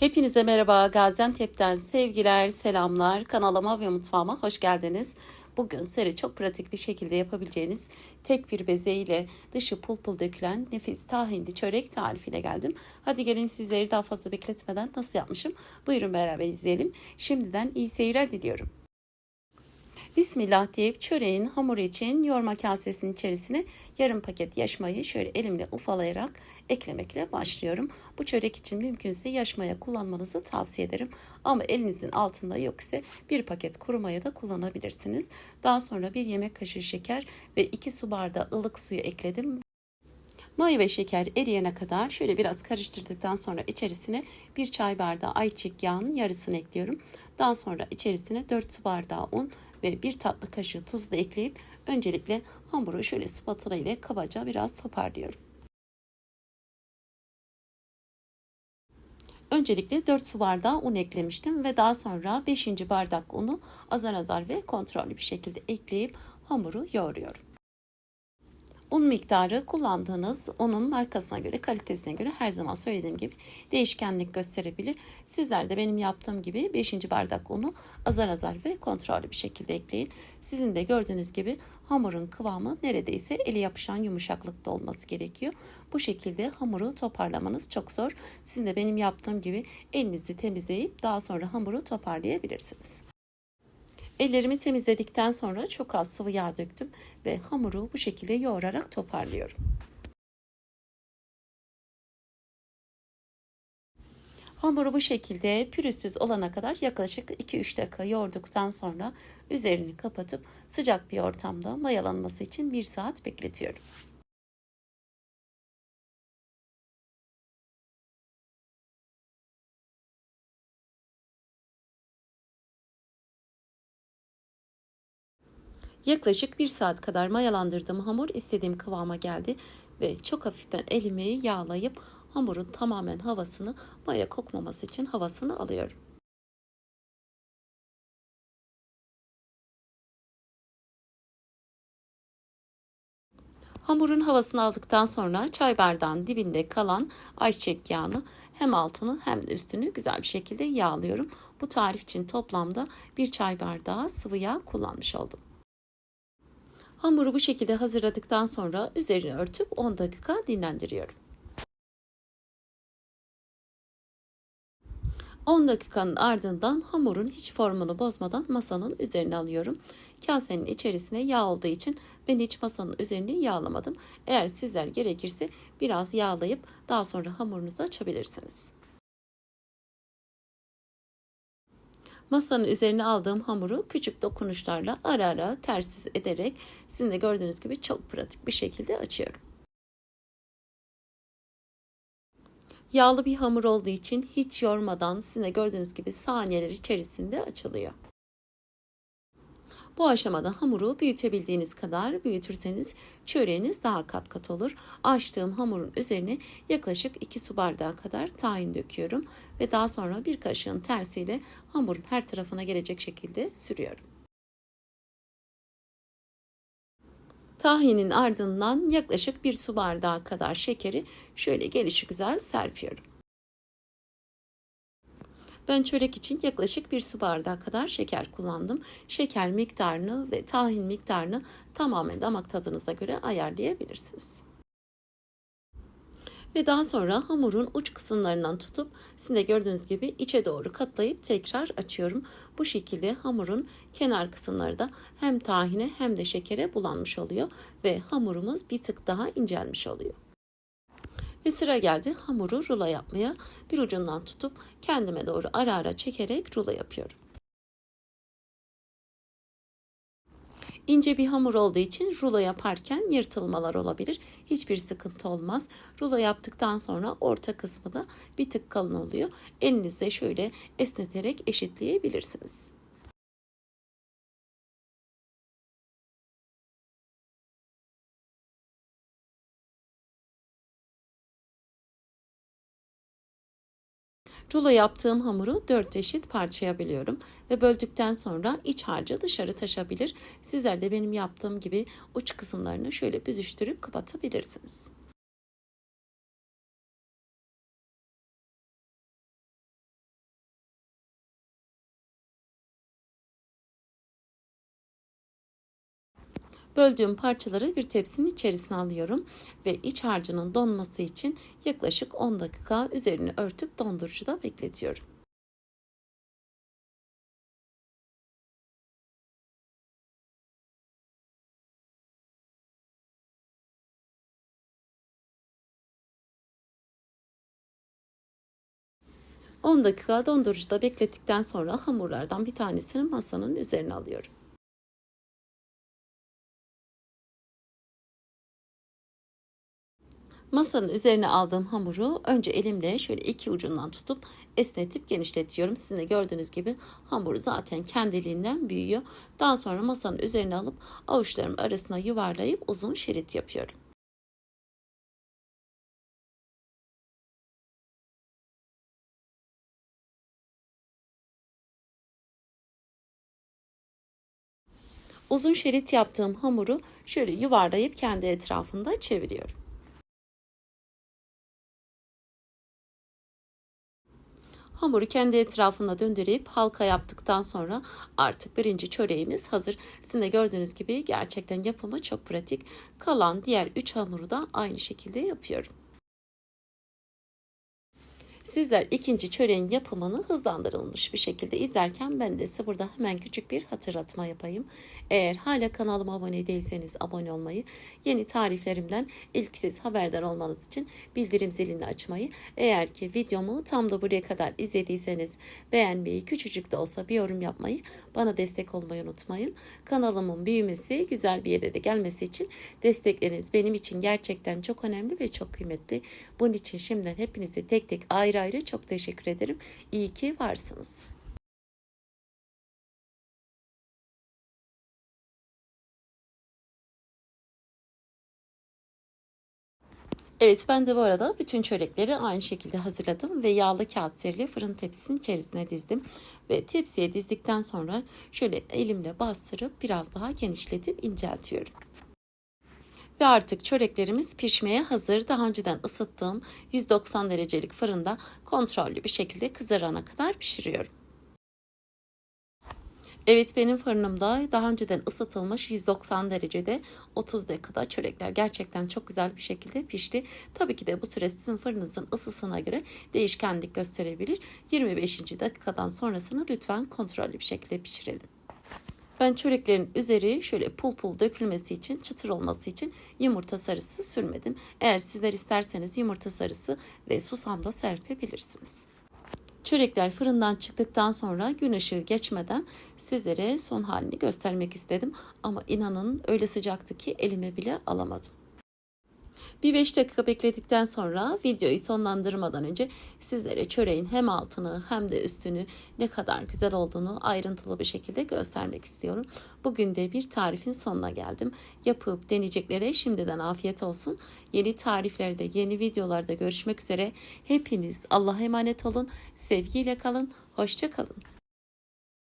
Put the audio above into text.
Hepinize merhaba Gaziantep'ten sevgiler, selamlar. Kanalıma ve mutfağıma hoş geldiniz. Bugün size çok pratik bir şekilde yapabileceğiniz tek bir beze ile dışı pul pul dökülen nefis tahinli çörek tarifiyle geldim. Hadi gelin sizleri daha fazla bekletmeden nasıl yapmışım buyurun beraber izleyelim. Şimdiden iyi seyirler diliyorum. Bismillah deyip çöreğin hamuru için yoğurma kasesinin içerisine yarım paket yaşmayı şöyle elimle ufalayarak eklemekle başlıyorum. Bu çörek için mümkünse yaşmaya kullanmanızı tavsiye ederim. Ama elinizin altında yok ise bir paket kuru maya da kullanabilirsiniz. Daha sonra bir yemek kaşığı şeker ve 2 su bardağı ılık suyu ekledim. Maya ve şeker eriyene kadar şöyle biraz karıştırdıktan sonra içerisine bir çay bardağı ayçiçek yağının yarısını ekliyorum. Daha sonra içerisine 4 su bardağı un ve bir tatlı kaşığı tuz da ekleyip öncelikle hamuru şöyle spatula ile kabaca biraz toparlıyorum. Öncelikle 4 su bardağı un eklemiştim ve daha sonra 5. bardak unu azar azar ve kontrollü bir şekilde ekleyip hamuru yoğuruyorum. Un miktarı kullandığınız unun markasına göre, kalitesine göre her zaman söylediğim gibi değişkenlik gösterebilir. Sizler de benim yaptığım gibi 5. bardak unu azar azar ve kontrollü bir şekilde ekleyin. Sizin de gördüğünüz gibi hamurun kıvamı neredeyse eli yapışan yumuşaklıkta olması gerekiyor. Bu şekilde hamuru toparlamanız çok zor. Sizin de benim yaptığım gibi elinizi temizleyip daha sonra hamuru toparlayabilirsiniz. Ellerimi temizledikten sonra çok az sıvı yağ döktüm ve hamuru bu şekilde yoğurarak toparlıyorum. Hamuru bu şekilde pürüzsüz olana kadar yaklaşık 2-3 dakika yoğurduktan sonra üzerini kapatıp sıcak bir ortamda mayalanması için 1 saat bekletiyorum. Yaklaşık bir saat kadar mayalandırdığım hamur istediğim kıvama geldi ve çok hafiften elimi yağlayıp hamurun tamamen havasını maya kokmaması için havasını alıyorum. Hamurun havasını aldıktan sonra çay bardağının dibinde kalan ayçiçek yağını hem altını hem de üstünü güzel bir şekilde yağlıyorum. Bu tarif için toplamda bir çay bardağı sıvı yağ kullanmış oldum. Hamuru bu şekilde hazırladıktan sonra üzerini örtüp 10 dakika dinlendiriyorum. 10 dakikanın ardından hamurun hiç formunu bozmadan masanın üzerine alıyorum. Kasenin içerisine yağ olduğu için ben hiç masanın üzerini yağlamadım. Eğer sizler gerekirse biraz yağlayıp daha sonra hamurunuzu açabilirsiniz. Masanın üzerine aldığım hamuru küçük dokunuşlarla ara ara ters yüz ederek sizin de gördüğünüz gibi çok pratik bir şekilde açıyorum. Yağlı bir hamur olduğu için hiç yormadan sizin de gördüğünüz gibi saniyeler içerisinde açılıyor. Bu aşamada hamuru büyütebildiğiniz kadar büyütürseniz çöreğiniz daha kat kat olur. Açtığım hamurun üzerine yaklaşık 2 su bardağı kadar tahin döküyorum ve daha sonra bir kaşığın tersiyle hamurun her tarafına gelecek şekilde sürüyorum. Tahinin ardından yaklaşık bir su bardağı kadar şekeri şöyle gelişi güzel serpiyorum. Ben çörek için yaklaşık bir su bardağı kadar şeker kullandım. Şeker miktarını ve tahin miktarını tamamen damak tadınıza göre ayarlayabilirsiniz. Ve daha sonra hamurun uç kısımlarından tutup sizin de gördüğünüz gibi içe doğru katlayıp tekrar açıyorum. Bu şekilde hamurun kenar kısımları da hem tahine hem de şekere bulanmış oluyor ve hamurumuz bir tık daha incelmiş oluyor. Ve sıra geldi hamuru rulo yapmaya. Bir ucundan tutup kendime doğru ara ara çekerek rulo yapıyorum. İnce bir hamur olduğu için rulo yaparken yırtılmalar olabilir. Hiçbir sıkıntı olmaz. Rulo yaptıktan sonra orta kısmı da bir tık kalın oluyor. Elinizle şöyle esneterek eşitleyebilirsiniz. Rulo yaptığım hamuru 4 eşit parçaya bölüyorum ve böldükten sonra iç harcı dışarı taşabilir. Sizler de benim yaptığım gibi uç kısımlarını şöyle büzüştürüp kapatabilirsiniz. Böldüğüm parçaları bir tepsinin içerisine alıyorum ve iç harcının donması için yaklaşık 10 dakika üzerini örtüp dondurucuda bekletiyorum. ...10 dakika dondurucuda beklettikten sonra hamurlardan bir tanesini masanın üzerine alıyorum. Masanın üzerine aldığım hamuru önce elimle şöyle iki ucundan tutup esnetip genişletiyorum. Sizin de gördüğünüz gibi hamur zaten kendiliğinden büyüyor. Daha sonra masanın üzerine alıp avuçlarım arasına yuvarlayıp uzun şerit yapıyorum. Uzun şerit yaptığım hamuru şöyle yuvarlayıp kendi etrafında çeviriyorum. Hamuru kendi etrafına döndürüp halka yaptıktan sonra artık birinci çöreğimiz hazır. Sizin de gördüğünüz gibi gerçekten yapımı çok pratik. Kalan diğer üç hamuru da aynı şekilde yapıyorum. Sizler ikinci çöreğin yapımını hızlandırılmış bir şekilde izlerken ben de size burada hemen küçük bir hatırlatma yapayım. Eğer hala kanalıma abone değilseniz abone olmayı, yeni tariflerimden ilk siz haberdar olmanız için bildirim zilini açmayı, eğer ki videomu tam da buraya kadar izlediyseniz beğenmeyi, küçücük de olsa bir yorum yapmayı, bana destek olmayı unutmayın. Kanalımın büyümesi, güzel bir yere gelmesi için destekleriniz benim için gerçekten çok önemli ve çok kıymetli. Bunun için şimdiden hepinize tek tek ayrı ayrı çok teşekkür ederim. İyi ki varsınız. Evet ben de bu arada bütün çörekleri aynı şekilde hazırladım ve yağlı kağıt serili fırın tepsisinin içerisine dizdim. Ve tepsiye dizdikten sonra şöyle elimle bastırıp biraz daha genişletip inceltiyorum. Ve artık çöreklerimiz pişmeye hazır. Daha önceden ısıttığım 190 derecelik fırında kontrollü bir şekilde kızarana kadar pişiriyorum. Evet benim fırınımda daha önceden ısıtılmış 190 derecede 30 dakikada çörekler gerçekten çok güzel bir şekilde pişti. Tabii ki de bu süre sizin fırınınızın ısısına göre değişkenlik gösterebilir. 25. dakikadan sonrasını lütfen kontrollü bir şekilde pişirelim. Ben çöreklerin üzeri şöyle pul pul dökülmesi için, çıtır olması için yumurta sarısı sürmedim. Eğer sizler isterseniz yumurta sarısı ve susam da serpebilirsiniz. Çörekler fırından çıktıktan sonra gün ışığı geçmeden sizlere son halini göstermek istedim. Ama inanın öyle sıcaktı ki elime bile alamadım. Bir 5 dakika bekledikten sonra videoyu sonlandırmadan önce sizlere çöreğin hem altını hem de üstünü ne kadar güzel olduğunu ayrıntılı bir şekilde göstermek istiyorum. Bugün de bir tarifin sonuna geldim. Yapıp deneyeceklere şimdiden afiyet olsun. Yeni tariflerde, yeni videolarda görüşmek üzere. Hepiniz Allah'a emanet olun. Sevgiyle kalın. Hoşça kalın.